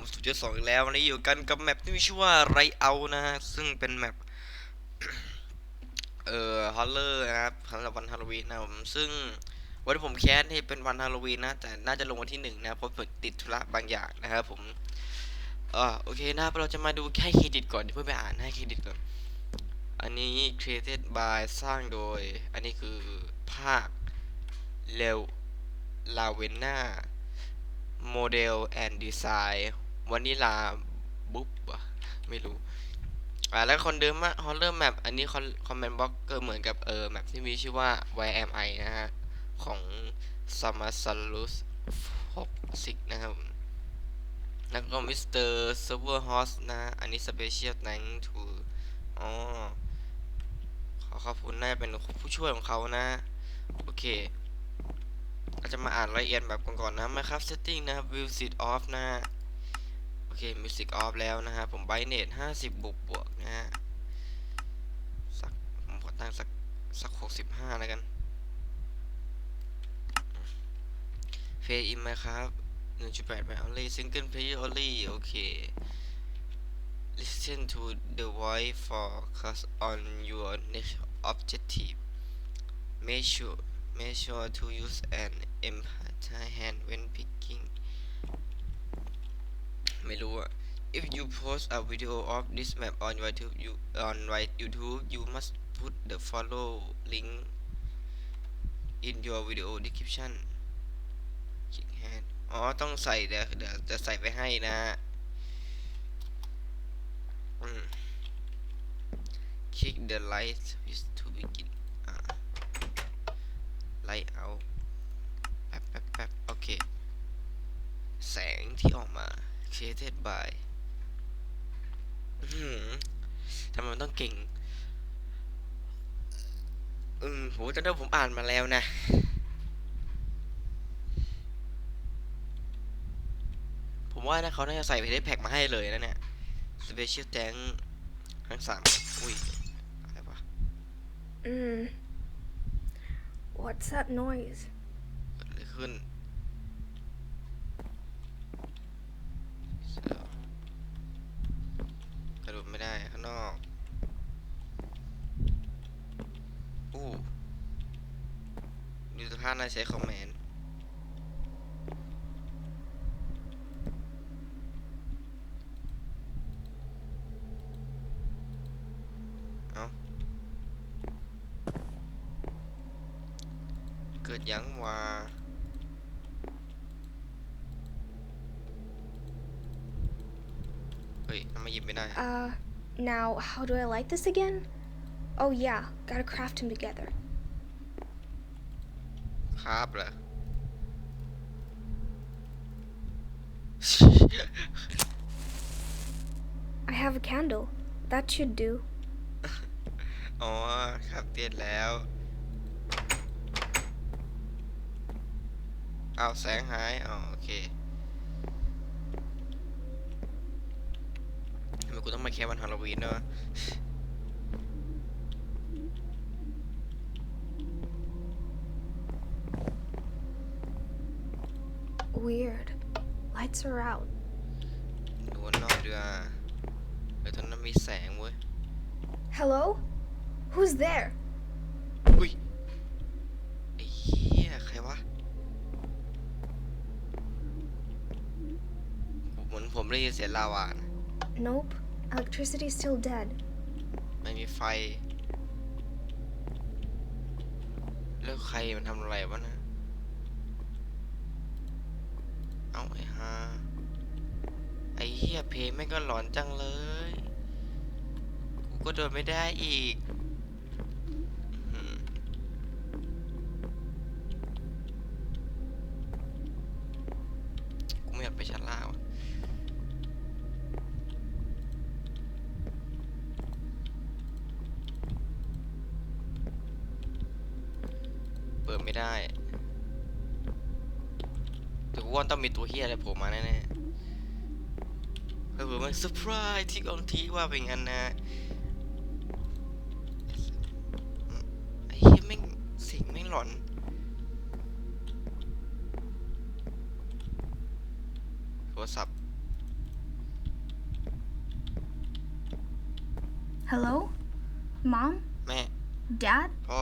ผมสุดยอดสองอีกแล้ววันนี้อยู่กันกับแมปที่มีชื่อว่าไรเอานะฮะซึ่งเป็นแมปเอ่อฮอลเลอร์นะครับสำหรับวันฮาโลวีนนะผมซึ่งวันที่ผมแคสนี่เป็นวันฮาโลวีนนะแต่น่าจะลงวันที่หนึ่งนะเพราะผมติดธุระบางอย่างนะครับผมเออโอเคนะเราจะมาดูให้เครดิตก่อนเดี๋ยวเพื่อไปอ่านให้เครดิตก่อนอันนี้ created by สร้างโดย อันนี้คือภาคเลวลาเวนนาโมเดลแอนด์ดีไซน์ วานิลาบุ๊บอะไม่รู้อ่าแล้วคนเดิมอะฮอลเลอร์แมปอันนี้คอมเมนต์บล็อกก็เหมือนกับเออแมปที่มีชื่อว่า Where Am I นะฮะ ของ s a m a s a l u s 6นะครับ แล้วก็มิสเตอร์เซิร์ฟเวอร์ฮอสนะ อันนี้ Special Thank to อ๋อขอขอบคุณน่าจะเป็นผู้ช่วยของเขานะ โอเคเราจะมาอ่านรายละเอียดแบบก่อนๆนะมาครับ setting นะครับ music off นะ ฮะโอเค music off แล้วนะฮะ ผมไบเนต50บวกบวกๆนะฮะ สัก ผมขอตั้งสัก สัก65แล้วกันเฟย์อินไหมครับ1.8 by only single player only โอเค listen to the voice focus on your next objective make sure make sure to use an empty hand when picking ไม่รู้อะ if you post a video of this map on YouTube you on right YouTube you must put the follow link in your video description click hand อ๋อ ต้องใส่เดี๋ยวเดี๋ยวจะใส่ไปให้นะอืม click the light switch to begin อ่า light out แป๊บแป๊บแป๊บโอเค แสงที่ออกมา created by อื้อหือทำไมมันต้องเก่ง อืมโหจำได้ว่าผมอ่านมาแล้วนะ ผมว่านะเขาน่าจะใส่เพจแพ็กมาให้เลยนะเนี่ย Special Tank ทั้งสามอุ้ย อะไรวะ Mm. What's that noise? เกิดอะไรขึ้นาพน่าใช้คอมเมนต์ เอาเกิดยังวะเฮ้ยทำไมหยิบไม่ได้ Uh, now, how do I light this again? Oh, yeah, gotta craft them together. ครับเหรอ I have a candle. That should do. อ๋อครับเตียนแล้ว เอาวแสงหายอ๋อโอเคทำไมกูต้องมาแค่วันฮาโลวีนเนอะ Weird. Lights are out. ดูว่านอกดีกว่าเออตอนนั้นมีแสงเว้ย Hello? Who's there? อุ้ยไอ้เหี้ยใครวะ เหมือนผมได้ยินเสียงลาวานะ Nope. Electricity's still dead. ไม่มีไฟ แล้วใครมันทำอะไรวะนะ เอาไอ้ฮาไอ้เหี้ยเพลงแม่งก็หลอนจังเลย กูก็โดนไม่ได้อีกกูไม่อยากไปชั้นล่างว่ะ เปิดไม่ได้แต่กู ว่าต้องมีตัวเฮียอะไรโผล่มาแน่ๆเออมันเซอร์ไพรส์ที่กองทีว่าเป็นงั้นนะไอ้เฮียแม่งเสิ่งแม่งหลอนโทรศัพท์ Hello? Mom? แม่ Dad? พ่อ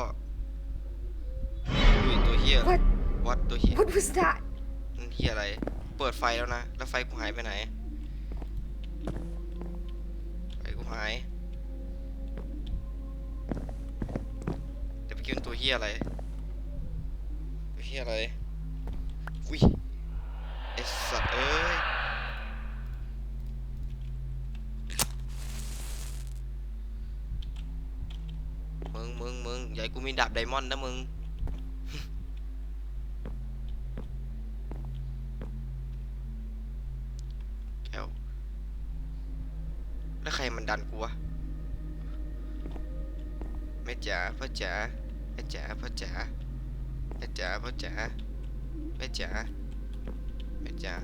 อุ้ยตัวเฮีย What? วัดตัวเฮีย What was that? นั่นเฮียอะไร เปิดไฟแล้วนะ แล้วไฟกูหายไปไหน ไฟกูหายเดี๋ยวไปกินตัวเฮียอะไรตัวเฮียอะไร อุ้ยไอสัตว์เอ้ยมึงมึงมึงยาให้กูมีดาบไดมอนด์นะมึง แก้วแล้วใครมันดันกูวะแม่จ๋า พ่อจ๋าแม่จ๋าพ่อจ๋าแม่จ๋าพ่อจ๋าแม่จ๋าแม่จ๋า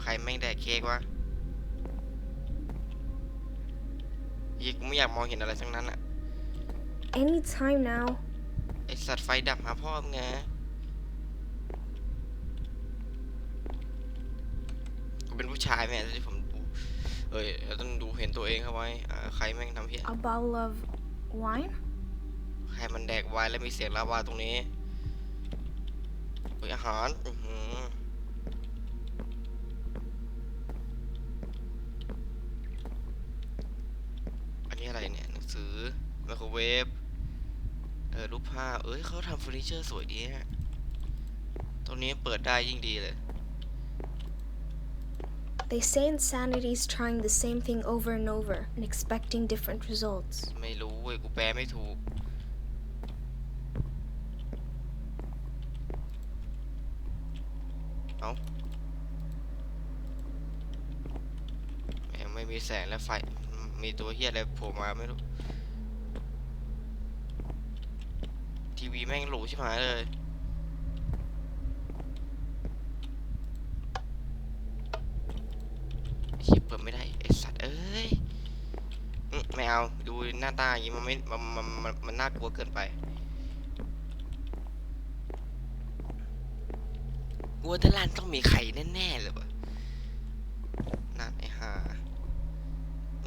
ใครแม่งแดกเค้กวะยี่กูไม่อยากมองเห็นอะไรทั้งนั้นอะ Anytime now. ไอสัตว์ไฟดับหาพ่อมึงไงกูเป็นผู้ชายแม่ที่ผมดูเอ้ยเราต้องดูเห็นตัวเองเข้าไว้อ่าใครแม่งทำเพี้ย A bottle of wine? ใครมันแดกไวน์แล้วมีเสียงลาวาตรงนี้เฮ้ยอาหารอื้อหืออันนี้อะไรเนี่ย หนังสือไมโครเวฟเออรูปภาพเอ้ยเขาทำเฟอร์นิเจอร์สวยดีฮะตรงนี้เปิดได้ยิ่งดีเลย They say insanity is trying the same thing over and over and expecting different results. ไม่รู้เว้ยกูแปลไม่ถูก เอาแมีแสงและไฟ มีตัวเฮียอะไรโผล่มาไม่รู้ ทีวีแม่งหรูชิบหายเลยไอ้เปิดไม่ได้ไอสัตว์เอ้ยไม่เอา ดูหน้าตาอย่างงี้มันไม่ มัน มัน มันน่ากลัวเกินไป กลัวแต่ร้านต้องมีไข่แน่ๆเลยวะนั่นไอ้ห่า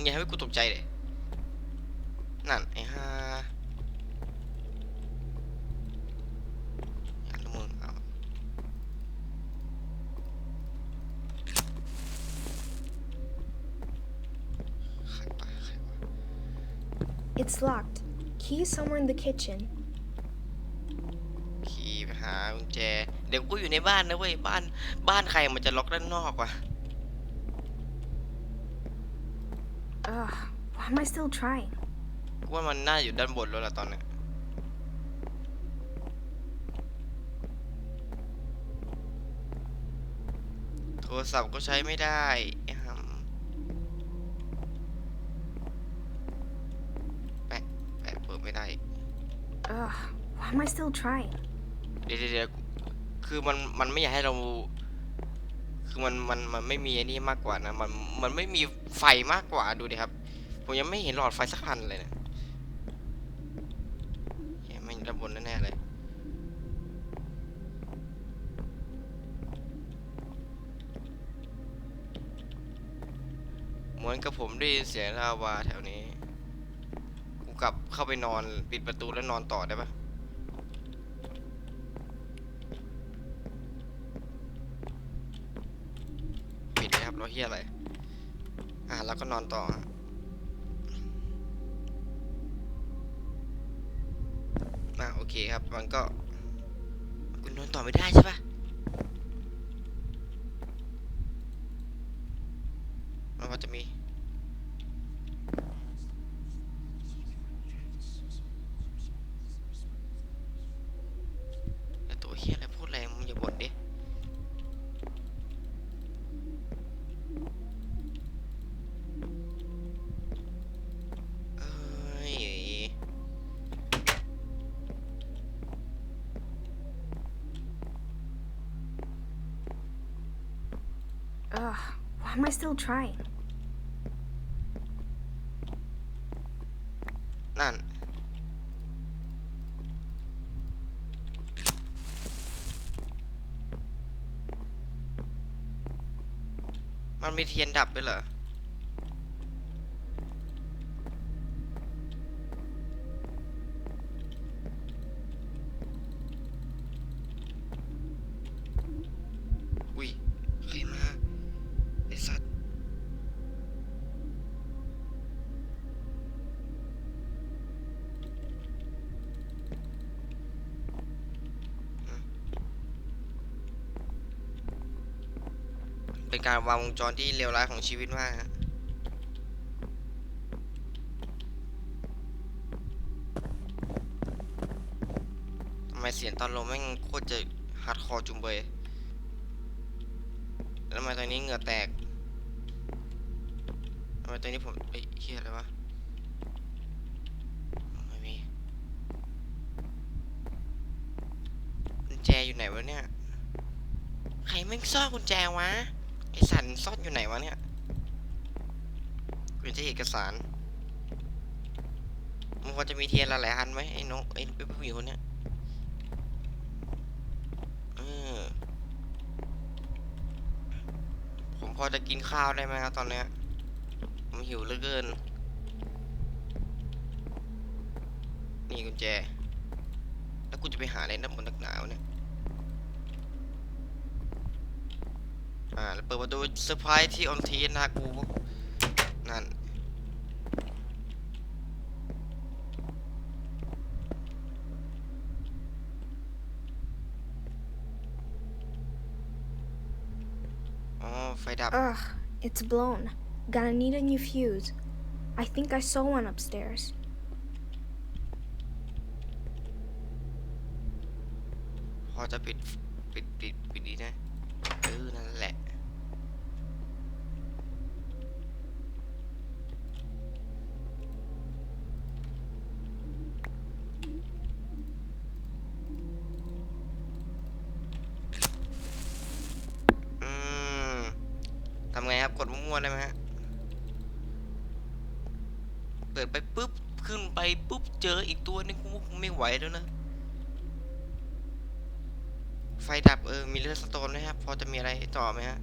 อย่าให้กูตกใจเลยนั่นไอ้ห่าอย่าละมึงเอาใครวะใครวะ It's locked. Key somewhere in the kitchen. ขี่ไปหากุญแจ เดี๋ยวกูอยู่ในบ้านนะเว้ย บ้าน บ้านใครมันจะล็อกด้านนอกวะ Ugh, why am I still trying? กูว่ามันน่าอยู่ด้านบนแล้วล่ะตอนเนี้ย โทรศัพท์ก็ใช้ไม่ได้ไอ้ห่ำแปะแปะเปิดไม่ได้อีก Ugh, why am I still trying? เดี๋ยวเดี๋ยวเดี๋ยวคือมันมันไม่อยากให้เรา คือมันมันมันไม่มีไอ้นี่มากกว่านะ มันมันไม่มี ไฟมากกว่าดูดิครับ ผมยังไม่เห็นหลอดไฟสักพันเลยนะเหี้ยไม่งอยู่ด้านบนแน่ๆเลยเหมือนกับผมได้ยินเสียงลาวาแถวนี้ กูกลับเข้าไปนอนปิดประตูแล้วนอนต่อได้ปะปิดนะครับเราเฮียอะไร แล้วก็นอนต่อฮะอ่าโอเคครับ มันก็ คุณนอนต่อไม่ได้ใช่ปะ why am I still trying? นั่น มันมีเทียนดับไปเหรอ การวางวงจรที่เลวร้ายของชีวิตมากฮะทำไมเสียงตอนลมแม่งโคตรจะฮาร์ดคอร์จุงเบยแล้วทำไมตอนนี้เหงื่อแตกทำไมตอนนี้ผมเอ้ยเฮียอะไรวะไม่มีกุญแจอยู่ไหนวะเนี่ย ใครแม่งซ่อนกุญแจวะ ไอสันซ่อนอยู่ไหนวะเนี่ยกุญแจเอกสาร มันควรจะมีเทียนหลายๆอันไหมไอ้นกไอ้ไอผู้หญิงคนเนี้ยเออผมพอจะกินข้าวได้ไหมครับตอนเนี้ยผมหิวเหลือเกิน นี่กุญแจ แล้วกูจะไปหาอะไรน้ำมันนักหนาวเนี่ย อ่าแล้วเปิดประตูเซอร์ไพรส์ที่ออนทีนะกู นั่น อ๋อ ไฟดับ Ugh, it's blown. Gonna need a new fuse. I think I saw one upstairs. พอจะปิดปิดปิด ปิดดีนะเออ นั่นแหละ อืม ทำไง ครับกดได้ไหมฮะ เปิดไปปุ๊บ ขึ้นไปปุ๊บ เจออีกตัวนึงกูว่กูไม่ไหวแล้วนะ ไฟดับเออ มีเลือดสโตนไหมครับ พอจะมีอะไรต่อไหมฮะ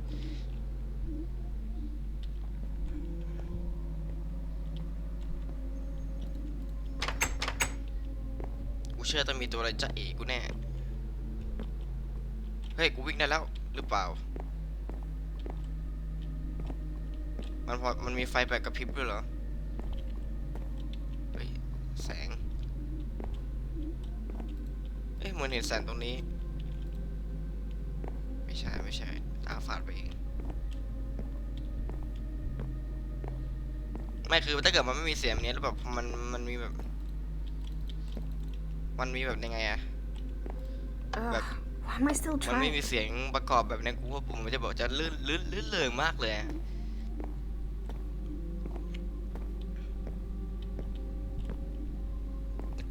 กูเชื่อต้องมีตัวอะไรจะเอกกูแน่ เฮ้ย กูวิ่งได้แล้ว หรือเปล่า มันพอมันมีไฟแบบกระพริบด้วยเหรอเฮ้ยแสง เอ้ยเหมือนเห็นแสงตรงนี้ ไม่ใช่ไม่ใช่ ตาฝาดไปเอง ไม่คือถ้าเกิดมันไม่มีเสียงแบบนี้แล้วแบบมันมันมีแบบ มันมีแบบยังไงอะ Ugh, why am I still มันไม่ trying? มีเสียงประกอบแบบนี้กูว่าผมมันจะบอกจะลื่นลื่นลื่นเริงมากเลยอะ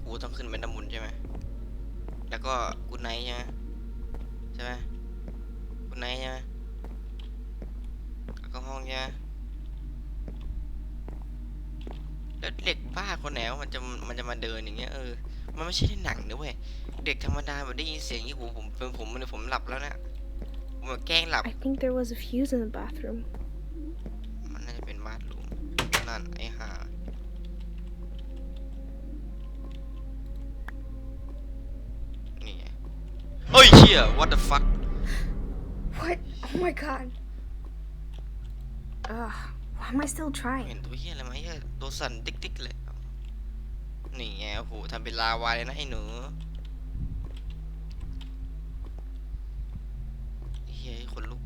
กูต้องขึ้นเป็นน้ำมุนใช่ไหมแล้วก็กูไนใช่ไหมใช่ไหมกูไนใช่ไหมแล้วก็ห้องใช่ไหมแล้วเด็กบ้าคนไหนวะมันจะมันจะมาเดินอย่างเงี้ยเออมันไม่ใช่ในหนังนะเว้ยเด็กธรรมดาแบบได้ยินเสียงอยี่หูผมเป็นผมเนี่ยผมหลับแล้วนะผมแบบแกล้งหลับ I think there was a fuse in the bathroom. ยเชี่ย what the fuck What? Oh my god. Ugh, why am I still เห็ trying? นตัวเฮียอะไรไหมเฮียตัวสั่นติ๊กๆเลยนี่ไงโอ้โหทำเป็นลาวาเลยนะไอ้หนูเฮียคนลุก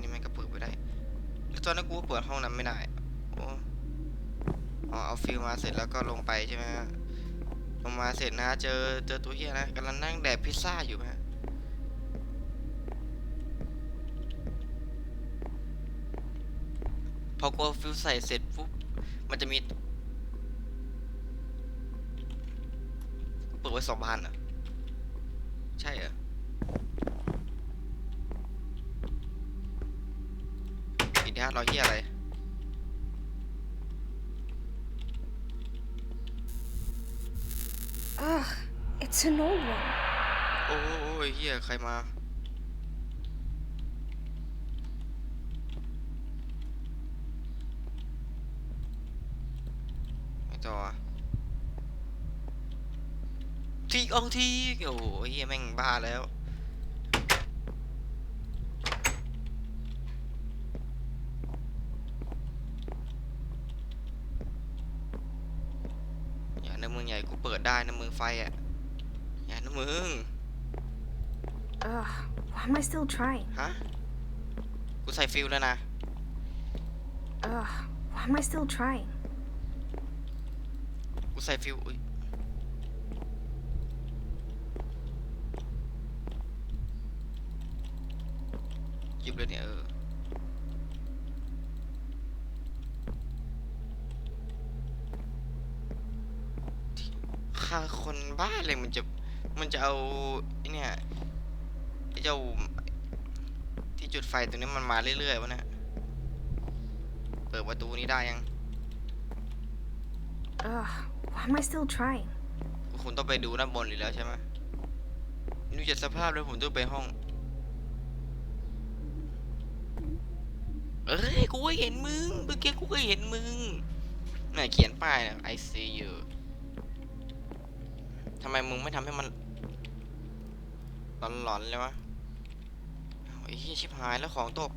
นี่มันก็เปิดไปได้แล้วตอนนั้นกูก็เปิดห้องนั้นไม่ได้โอ้ อ๋อเอาฟิลมาเสร็จแล้วก็ลงไปใช่ไหมฮะลงมาเสร็จนะเจอเจอตัวเฮียนะกำลังนั่งแดกพิซซ่าอยู่ไหมฮะพอกดฟิลใส่เสร็จปุ๊บมันจะมีเปิดไว้สองพันเหรอใช่เหรออีกนะเราเฮียอะไร Ugh, it's an old one. โอ้ยเฮียใครมา ไม่ต่อทีเอาทีโอ้โหเฮียแม่งบ้าแล้วอย่านะมึงใหญ่กูเปิดได้นะมึงไฟอะอย่านะ มึง Ugh, why am I still trying? ฮะ กูใส่ฟิลแล้วนะ Ugh, why am I still trying? กูใส่ฟิลอุ้ยหยิบเลยเนี่ยเออ ค่าคนบ้าเลยมันจะ มันจะเอาไอ้เนี่ยไอ้เจ้าที่จุดไฟตรงนี้มันมาเรื่อยๆวะเนี่ยเปิดประตูนี้ได้ยัง Ugh, why am I still trying? คุณต้องไปดูด้านบนอยู่แล้วใช่ไหมดูจากสภาพแล้วผมต้องไปห้อง เอ้ย กูก็เห็นมึง เมื่อกี้กูก็เห็นมึงน่ะเขียนป้ายนะ I see you ทำไมมึงไม่ทำให้มัน หลอนๆเลยวะอ้าวไอ้เหี้ยชิบหายแล้วของตก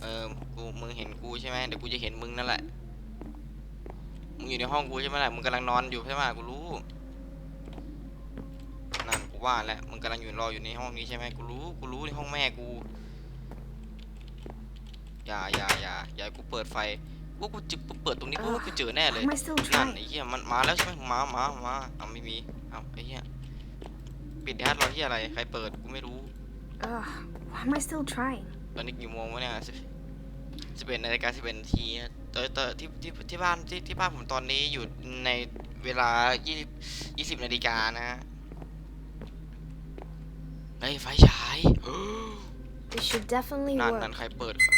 เออกูมึงเห็นกูใช่ไหมเดี๋ยวกูจะเห็นมึงนั่นแหละมึงอยู่ในห้องกูใช่ไหมล่ะมึงกำลังนอนอยู่ใช่ไหมกูรู้นั่นกูว่าแล้วมึงกำลังอยู่รออยู่ในห้องนี้ใช่ไหมกูรู้กูรู้ในห้องแม่กูอย่าอย่าอย่าอย่ากูเปิดไฟ ว่ากูจะเปิดตรงนี้กูว่ากูเจอแน่เลย Why am I still นั่น trying? ไอ้เหี้ยมันมาแล้วใช่ไหมมามามาเอาไม่มีเอาไอ้เหี้ยปิดแอดเราเหี้ยอะไรใครเปิดกูไม่รู้ Ugh, why am I still trying? ตอนนี้กี่โมงวะเนี่ยสิบสิบเอ็ดนาฬิกาสิบเอ็ดนาทีนะตอนตอนที่ที่ที่บ้านที่ที่บ้านผมตอนนี้อยู่ในเวลายี่สิบยี่สิบนาฬิกานะฮะไอ้ยไฟฉาย This should definitely นั่น work. นั่นใครเปิดใครเ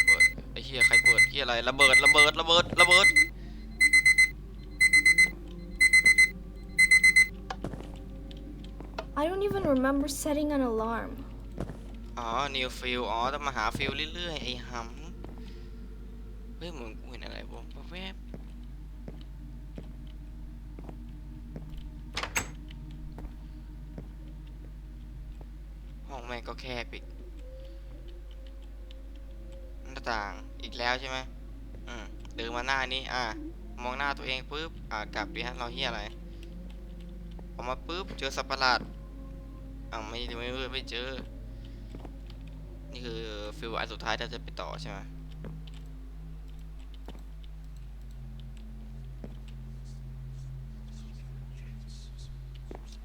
ปิด ไอ้เหี้ยใครเปิดเหี้ยอะไรระเบิดระเบิดระเบิดระเบิด I don't even remember setting an alarm. อ๋อนิวฟิลอ๋อต้องมาหาฟิลเรื่อยๆ ไอ้หำเฮ้ยเหมือนกูเห็นอะไรวะแวบห้องแม่งก็แคบอีก หน้าต่างอีกแล้วใช่ไหมอืมเดินมาหน้านี้อะมองหน้าตัวเองปุ๊บอะกลับดิฮะเราเฮียอะไรออกมาปุ๊บเจอสัตว์ประหลาดอ้าวไม่ไม่ไม่ไม่เจอ นี่คือฟิลอันสุดท้ายที่เราจะไปต่อใช่ไหม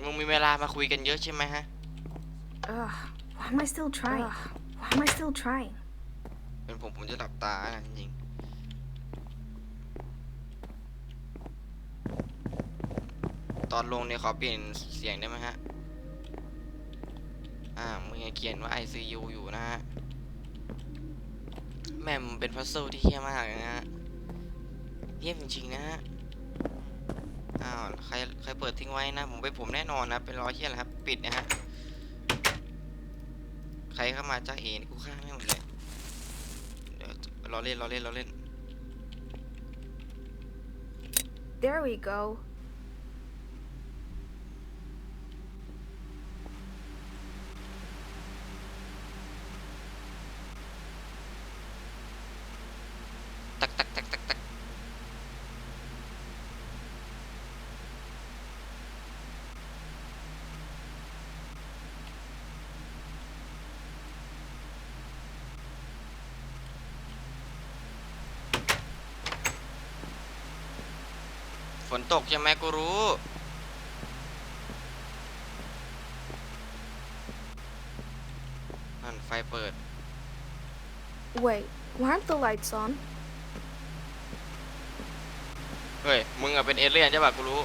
มึงมีเวลามาคุยกันเยอะใช่ไหมฮะ Ugh, why am I still trying? Ugh, why am I still trying? เป็นผมผมจะหลับตานะจริงตอนลงเนี่ยขอเปลี่ยนเสียงได้ไหมฮะ อ่ามึงเขียนว่า ICU อยู่นะฮะ แม่มเป็นพัซเซิลที่เฮี้ยมากนะฮะเยี่ยมจริงๆนะฮะ อ้าว ใคร ใครเปิดทิ้งไว้นะ ผมไปนผมแน่นอนนะ เป็นรอยเฮี้ยแหละครับ ปิดนะฮะ ใครเข้ามาจ้าเอ๋นกูฆ่าไม่หมดเลย รอเล่นรอเล่นรอเล่น There we go. ตักตักตักตักตักฝ นตกใช่ไหมกูรู้ นั่นไฟเปิด Wait, why aren't the lights on? เฮ้ย มึงอะเป็นเอเลี่ยนใช่ป่ะกูรู้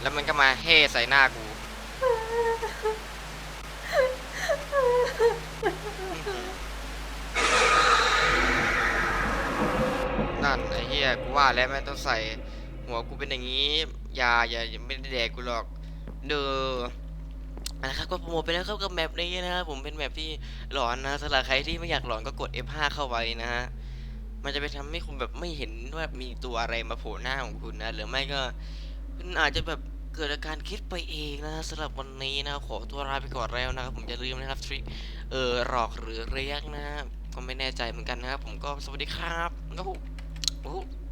แล้วมันก็มาเฮ่ใส่หน้ากู นั่นไอ้เหี้ยกู ว่าแล้วแม่ต้องใส่ หัวกูเป็นอย่างนี้อย่าอย่าไม่ได้แดกกูหรอกเด้อนะครับก็โปรโมทไปแล้วครับกับแมปนี้นะครับผมเป็นแมปที่หลอนนะสำหรับใครที่ไม่อยากหลอนก็กด F5 เข้าไว้นะฮะมันจะไปทำให้คุณแบบไม่เห็นว่ามีตัวอะไรมาโผล่หน้าของคุณนะ หรือไม่ก็คุณอาจจะแบบเกิดอาการคิดไปเองนะสำหรับวันนี้นะขอตัวลาไปก่อนแล้วนะครับผมอย่าลืมนะครับทริคเออหลอกหรือเรียกนะก็ไม่แน่ใจเหมือนกันนะครับผมก็สวัสดีครับครับผม